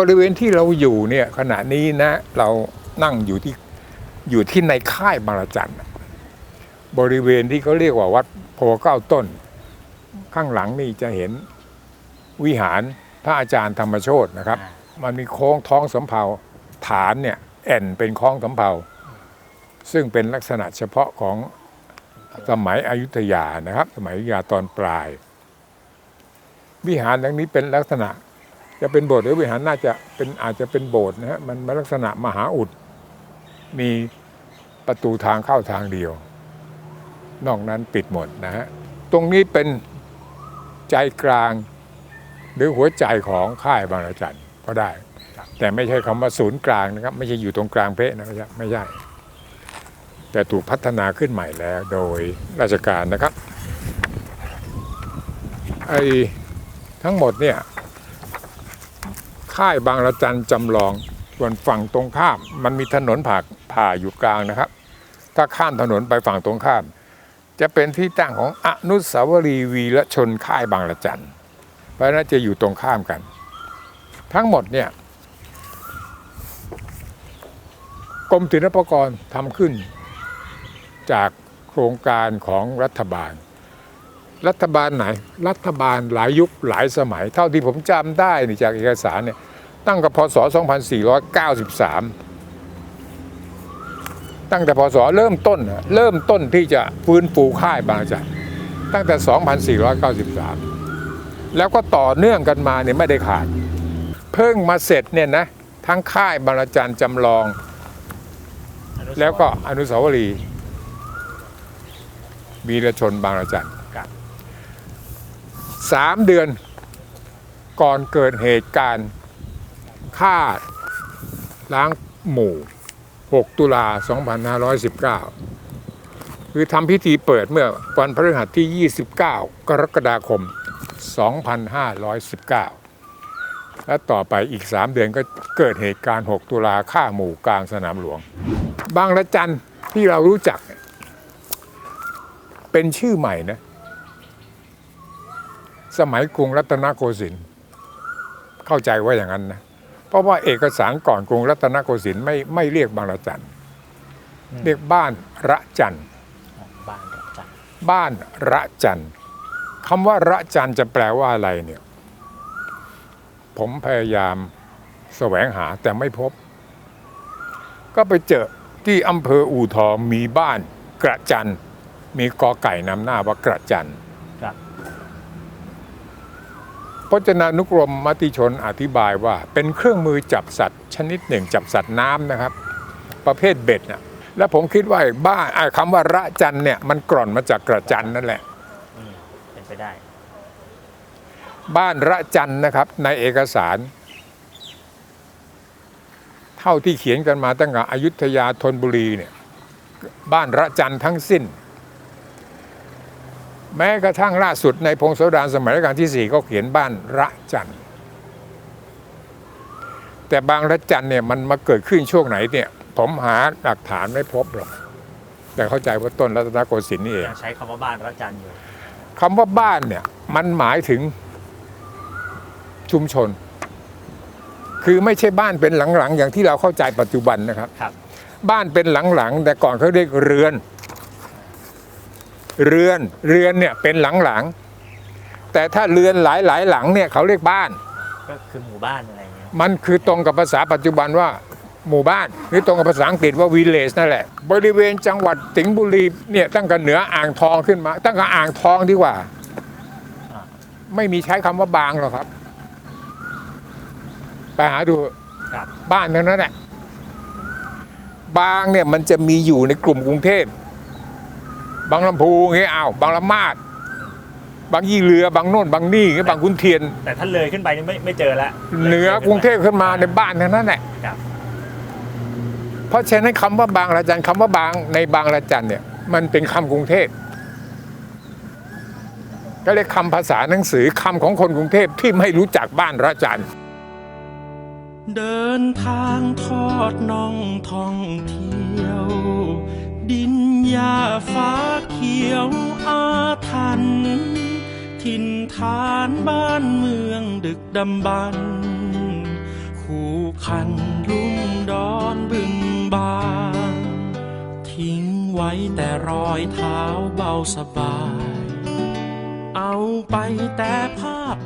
บริเวณที่เราอยู่เนี่ยขณะนี้นะ เรานั่งอยู่ที่อยู่ที่ในค่ายบารจันบริเวณที่เขาเรียกว่าวัดโพเก้าต้น ข้างหลังนี่จะเห็นวิหารพระอาจารย์ธรรมโชตนะครับ มันมีโค้งท้องสำเภาฐานเนี่ยแอ่นเป็นคล้องสำเภา ซึ่งเป็นลักษณะเฉพาะของสมัยอยุธยานะครับ สมัยอยุธยาตอนปลาย วิหารหลังนี้เป็นลักษณะ จะเป็นโบสถ์หรือวิหารน่าจะเป็นอาจจะเป็นโบสถ์นะฮะมันมลักษณะมหาอุด มีประตูทางเข้าทางเดียว นอกนั้นปิดหมดนะฮะตรงนี้เป็นใจกลางหรือหัวใจของค่ายบางระจันก็ได้ แต่ไม่ใช่คำว่าศูนย์กลางนะครับ ไม่ใช่อยู่ตรงกลางเพะนะไม่ใช่ไม่ใช่แต่ถูกพัฒนาขึ้นใหม่แล้วโดยราชการนะครับไอ้ทั้งหมดเนี่ย ค่ายบางระจันจำลองส่วนฝั่งตรงข้าม มันมีถนนผ่าผ่าอยู่กลางนะครับ ถ้าข้ามถนนไปฝั่งตรงข้าม จะเป็นที่ตั้งของอนุสาวรีย์วีรชนค่ายบางระจันเพราะนั้นจะอยู่ตรงข้ามกัน ทั้งหมดเนี่ยกรมศิลปากรทำขึ้น จากโครงการของรัฐบาล รัฐบาลไหน รัฐบาลหลายยุคหลายสมัย เท่าที่ผมจำได้จากเอกสารเนี่ย ตั้งแต่พศ 2493 ตั้งแต่พศเริ่มต้นนะเริ่มต้นที่จะฟื้นฟูค่ายบางระจันตั้งแต่ 2493 แล้วก็ต่อเนื่องกันมาเนี่ยไม่ได้ขาด เพิ่งมาเสร็จเนี่ยนะทั้งค่ายบางระจันจำลอง แล้วก็อนุสาวรีย์วีรชนบางระจันครับสามเดือนก่อนเกิดเหตุการณ์ ฆ่าล้างหมู่ 6 ตุลา 2519 คือทำพิธีเปิดเมื่อวันพฤหัสที่ 29 กรกฎาคม 2519 และต่อไปอีก 3 เดือนก็เกิดเหตุการณ์ 6 ตุลาฆ่าหมู่กลางสนามหลวง บางระจันที่เรารู้จัก เป็นชื่อใหม่นะ สมัยกรุงรัตนโกสินทร์เข้าใจว่าอย่างนั้นนะ เพราะว่าเอกสารก่อนกรุงรัตนโกสินทร์ไม่ไม่เรียกบางระจันเรียกบ้านระจันบ้านระจันบ้านระจันคำว่าระจันจะแปลว่าอะไรเนี่ย ผมพยายามแสวงหาแต่ไม่พบ ก็ไปเจอที่อำเภออู่ทองมีบ้านกระจันมีกอไก่นำหน้าว่ากระจันครับ พจนานุกรมมติชนอธิบายว่า เป็นเครื่องมือจับสัตว์ ชนิดหนึ่งจับสัตว์น้ำนะครับ ประเภทเบ็ดนะแล้วผมคิดว่าไอ้บ้านไอ้คำว่าระจันเนี่ยมันกร่อนมาจากกระจันนั่นแหละอืมเป็นไปได้ บ้านระจันนะครับ ในเอกสาร เท่าที่เขียนกันมาตั้งแต่อยุธยาธนบุรีเนี่ย บ้านระจันทั้งสิ้น แม้กระทั่งล่าสุดในพงศาวดารสมัยรัชกาลที่สี่ก็เขียนบ้านระจันแต่บางระจันเนี่ยมันมาเกิดขึ้นช่วงไหนเนี่ย ผมหาหลักฐานไม่พบหรอกแต่เข้าใจว่าต้นรัตนโกสินทร์นี่เองยังใช้คำว่าบ้านระจันอยู่คำว่าบ้านเนี่ยมันหมายถึงชุมชน คือไม่ใช่บ้านเป็นหลังๆ อย่างที่เราเข้าใจปัจจุบันนะครับครับบ้านเป็นหลังๆ แต่ก่อนเขาเรียกเรือน เรือนเรือนเนี่ยเป็นหลังๆแต่ถ้าเรือนหลายๆหลังเนี่ยเขาเรียกบ้าน ก็คือหมู่บ้านอะไรอย่างเงี้ยมันคือตรงกับภาษาปัจจุบันว่าหมู่บ้านหรือตรงกับภาษาอังกฤษว่า village นั่นแหละ บริเวณจังหวัดสิงห์บุรีเนี่ยตั้งแต่เหนืออ่างทองขึ้นมา ตั้งแต่อ่างทองดีกว่า ไม่มีใช้คำว่าบางหรอกครับ ไปหาดูครับบ้านเท่านั้นแหละบางเนี่ยมันจะมีอยู่ในกลุ่มกรุงเทพ บางลำพูอย่างเงี้ยอ้าวบางละมาด บางยี่เรือบางโน่นบางนี่อย่างเงี้ยบางขุนเทียน แต่ถ้าเลยขึ้นไปนี่ไม่ไม่เจอแล้วเหนือกรุงเทพขึ้นมาในบ้านเท่านั้นแหละครับ เพราะฉะนั้นคำว่าบางระจันคำว่าบางในบางระจันเนี่ย มันเป็นคำกรุงเทพก็เรียกคำภาษาหนังสือคำของคนกรุงเทพที่ไม่รู้จักบ้านระจันเดินทางทอดน่องท่องเที่ยว ดินหญ้าฟ้าเขียวอาถรรพ์ถิ่นฐานบ้านเมืองดึกดำบรรพ์ขคันลุ่มดอนบึงบานทิ้งไว้แต่รอยเท้าเบาสบาย เอาไปแต่ภาพ